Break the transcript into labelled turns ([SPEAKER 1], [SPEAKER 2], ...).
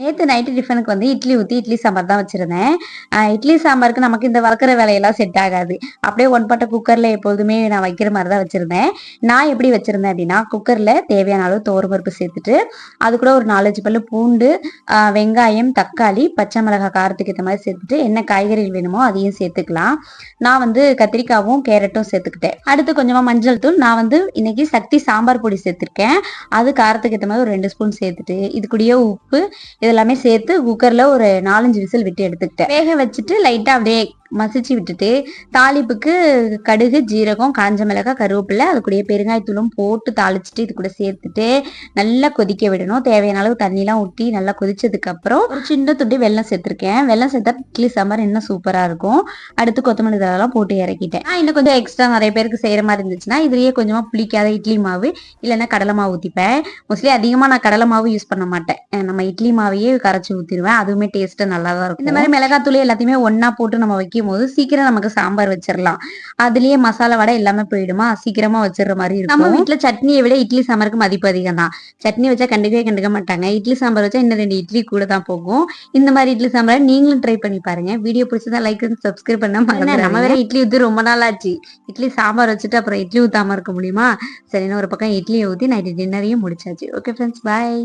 [SPEAKER 1] நேற்று நைட்டு டிஃபனுக்கு வந்து இட்லி ஊற்றி இட்லி சாம்பார் தான் வச்சுருந்தேன். இட்லி சாம்பாருக்கு நமக்கு இந்த வளர்க்குற வேலையெல்லாம் செட் ஆகாது. அப்படியே ஒன் பட்ட குக்கரில் எப்போதுமே நான் வைக்கிற மாதிரி தான் வச்சுருந்தேன். நான் எப்படி வச்சுருந்தேன் அப்படின்னா குக்கரில் தேவையான அளவு பருப்பு சேர்த்துட்டு அது கூட ஒரு நாலஞ்சு பல்லு பூண்டு வெங்காயம் தக்காளி பச்சை மிளகாய் காரத்துக்கு ஏற்ற மாதிரி சேர்த்துட்டு என்ன காய்கறிகள் வேணுமோ அதையும் சேர்த்துக்கலாம். நான் வந்து கத்திரிக்காவும் கேரட்டும் சேர்த்துக்கிட்டேன். அடுத்து கொஞ்சமாக மஞ்சள் தூள் நான் வந்து இன்னைக்கு சக்தி சாம்பார் பொடி சேர்த்துருக்கேன். அது காரத்துக்கு ஏற்ற மாதிரி ஒரு ரெண்டு ஸ்பூன் சேர்த்துட்டு இது கூடயே உப்பு இதெல்லாமே சேர்த்து குக்கர்ல ஒரு நாலஞ்சு விசில் விட்டு எடுத்துக்கிட்டேன். வேக வச்சுட்டு லைட்டா அப்படியே மசிச்சு விட்டுட்டு தாளிப்புக்கு கடுகு ஜீரகம் காஞ்ச மிளகாய் கருவேப்பிலை அது கூடயே பெருங்காயத்தூளும் போட்டு தாளிச்சிட்டு இது கூட சேர்த்துட்டு நல்லா கொதிக்க விடணும். தேவையான அளவு தண்ணிலாம் ஊற்றி நல்லா கொதிச்சதுக்கு அப்புறம் ஒரு சின்ன துண்டி வெல்லம் சேர்த்துருக்கேன். வெல்லம் சேர்த்தா இட்லி சாம்பார் இன்னும் சூப்பரா இருக்கும். அடுத்து கொத்தமல்லி தழலாம் போட்டு இறக்கிட்டேன். நான் இன்னும் கொஞ்சம் எக்ஸ்ட்ரா நிறைய பேருக்கு செய்யற மாதிரி இருந்துச்சுன்னா இதுலயே கொஞ்சமா புளிக்காத இட்லி மாவு இல்லைன்னா கடலை மாவு ஊற்றிப்பேன் மோஸ்ட்லி அதிகமாக நான் கடலை மாவு யூஸ் பண்ண மாட்டேன். நம்ம இட்லி மாவு மாவையே கரைச்சி ஊற்றிடுவேன் அதுவுமே டேஸ்ட்டு நல்லா தான் இருக்கும். இந்த மாதிரி மிளகாத்தூள் எல்லாத்தையுமே ஒண்ணா போட்டு நம்ம வைக்கும் போது சீக்கிரம் நமக்கு சாம்பார் வச்சிடலாம் அதுலயே மசாலா வடை எல்லாமே போயிடுமா? சீக்கிரமா வச்சிடுற மாதிரி இருக்கும். நம்ம வீட்டுல சட்னியை விட இட்லி சாம்பாருக்கு மதிப்பு அதிகம் தான் சட்னி வச்சா கண்டுக்கவே கண்டுக்க மாட்டாங்க. இட்லி சாம்பார் வச்சா இன்னும் ரெண்டு இட்லி கூட தான் போகும். இந்த மாதிரி இட்லி சாம்பார் நீங்களும் ட்ரை பண்ணி பாருங்க. வீடியோ பிடிச்சதா லைக் சப்ஸ்கிரைப் பண்ண மறந்துடாதீங்க. நம்ம வேற இட்லி ஊத்தி ரொம்ப நாள் ஆச்சு இட்லி சாம்பார் வச்சுட்டு அப்புறம் இட்லி ஊத்தாம இருக்க முடியுமா? சரின்னு ஒரு பக்கம் இட்லியை ஊத்தி நைட்டு டின்னரையும் முடிச்சாச்சு. Okay friends bye